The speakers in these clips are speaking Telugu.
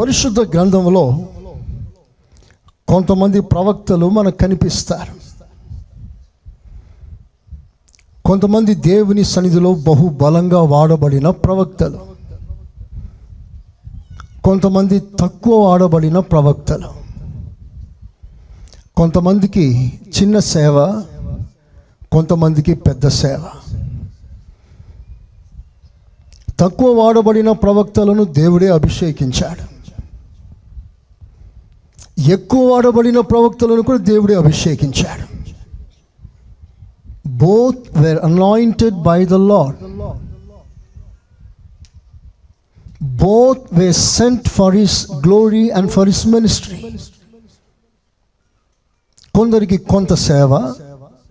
పరిశుద్ధ గ్రంథంలో కొంతమంది ప్రవక్తలు మనకు కనిపిస్తారు. కొంతమంది దేవుని సన్నిధిలో బహు బలంగా వాడబడిన ప్రవక్తలు. కొంతమంది తక్కువ వాడబడిన ప్రవక్తలు. కొంతమందికి చిన్న సేవ కొంతమందికి పెద్ద సేవ. తక్కువ వాడబడిన ప్రవక్తలను దేవుడే అభిషేకించాడు. ఎక్కువ వాడబడిన ప్రవక్తలను కూడా దేవుడే అభిషేకించాడు. Both were anointed by the Lord both were sent for his glory and for his ministry కొందరికి కొంత సేవ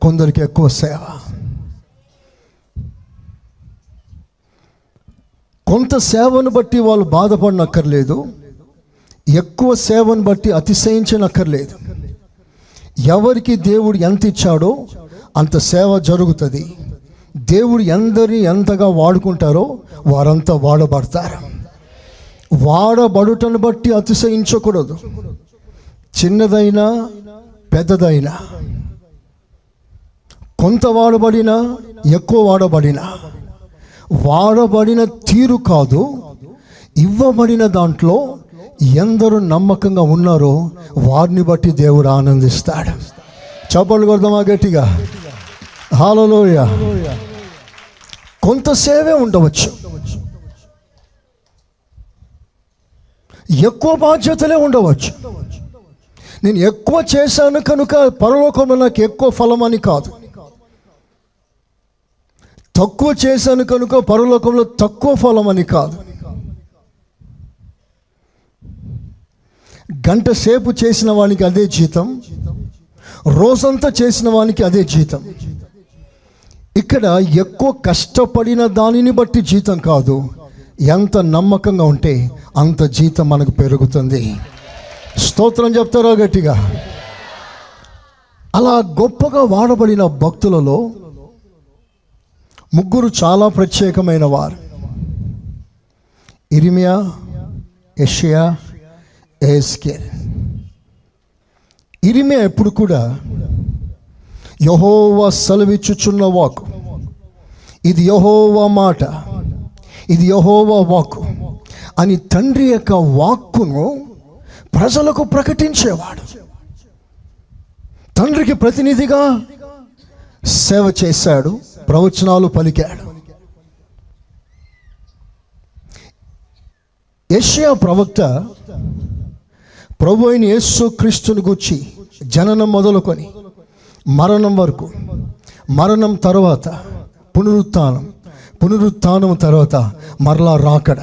కొందరికి ఎక్కువ సేవ. కొంత సేవను బట్టి వాళ్ళు బాధపడనక్కర్లేదు. ఎక్కువ సేవను బట్టి అతిశయించనక్కర్లేదు. ఎవరికి దేవుడు ఎంత ఇచ్చాడో అంత సేవ జరుగుతుంది. దేవుడు ఎందరిని ఎంతగా వాడుకుంటారో వారంతా వాడబడతారు. వాడబడుటను బట్టి అతిశయించకూడదు. చిన్నదైనా పెద్దదైనా. కొంత వాడబడినా ఎక్కువ వాడబడినా. వాడబడిన తీరు కాదు ఇవ్వబడిన దాంట్లో ఎందరు నమ్మకంగా ఉన్నారో వారిని బట్టి దేవుడు ఆనందిస్తాడు. చప్పట్లు కొడదామా గట్టిగా. హాలలోయ కొంత సేవే ఉండవచ్చు. ఎక్కువ బాధ్యతలే ఉండవచ్చు. నేను ఎక్కువ చేశాను కనుక పరలోకంలో నాకు ఎక్కువ ఫలం అని కాదు. తక్కువ చేశాను కనుక పరలోకంలో తక్కువ ఫలం అని కాదు. గంట సేపు చేసిన వానికి అదే జీతం రోజంతా చేసిన వానికి అదే జీతం. ఇక్కడ ఎక్కువ కష్టపడిన దానిని బట్టి జీతం కాదు ఎంత నమ్మకంగా ఉంటే అంత జీతం మనకు పెరుగుతుంది. స్తోత్రం చెప్తారో గట్టిగా? అలా గొప్పగా వాడబడిన భక్తులలో ముగ్గురు చాలా ప్రత్యేకమైన వారు. ఇరిమియా ఎషియా ఏస్కేల్ ఇరిమే ఎప్పుడు కూడా యహోవా సెలవిచ్చుచున్న వాకు ఇది యహోవా మాట. ఇది యహోవా వాక్కు. అని తండ్రి యొక్క వాక్కును ప్రజలకు ప్రకటించేవాడు. తండ్రికి ప్రతినిధిగా సేవ చేశాడు ప్రవచనాలు పలికాడు. ఏషియా ప్రవక్త ప్రభు అయిన యేసు క్రీస్తుని గుర్చి జననం మొదలుకొని మరణం వరకు మరణం తర్వాత పునరుత్నం పునరుత్నం తర్వాత మరలా రాకడ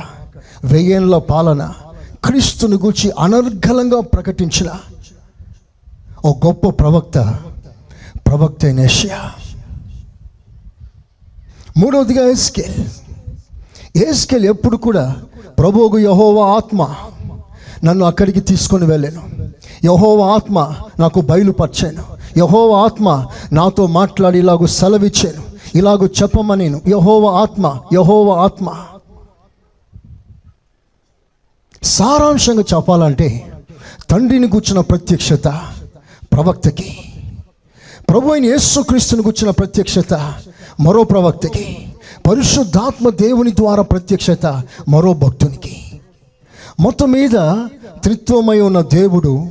వెయ్యేళ్ళ పాలన క్రీస్తుని గూర్చి అనర్గళంగా ప్రకటించిన ఓ గొప్ప ప్రవక్త ప్రవక్త అయిన మూడవదిగా ఏస్కేల్. ఏస్కేల్ ఎప్పుడు కూడా ప్రభువుకు యహోవ ఆత్మ నన్ను అక్కడికి తీసుకొని వెళ్ళాను. యహోవ ఆత్మ నాకు బయలుపరిచాను. యహోవ ఆత్మ నాతో మాట్లాడి ఇలాగూ సెలవిచ్చాను. ఇలాగూ చెప్పమనేను. యహోవ ఆత్మ యహోవ ఆత్మ. సారాంశంగా చెప్పాలంటే తండ్రిని కూర్చున్న ప్రత్యక్షత ప్రవక్తకి ప్రభు అయిన యేసుక్రీస్తుని కూర్చున్న ప్రత్యక్షత మరో ప్రవక్తకి పరిశుద్ధాత్మ దేవుని ద్వారా ప్రత్యక్షత మరో భక్తునికి. మొత్తం మీద త్రిత్వమై ఉన్న దేవుడు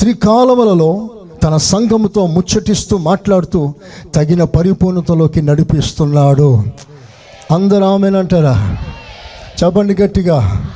త్రికాలములలో తన సంఘముతో ముచ్చటిస్తూ మాట్లాడుతూ తగిన పరిపూర్ణతలోకి నడిపిస్తున్నాడు. అందరూ ఆమెనంటారా? చెప్పండి గట్టిగా.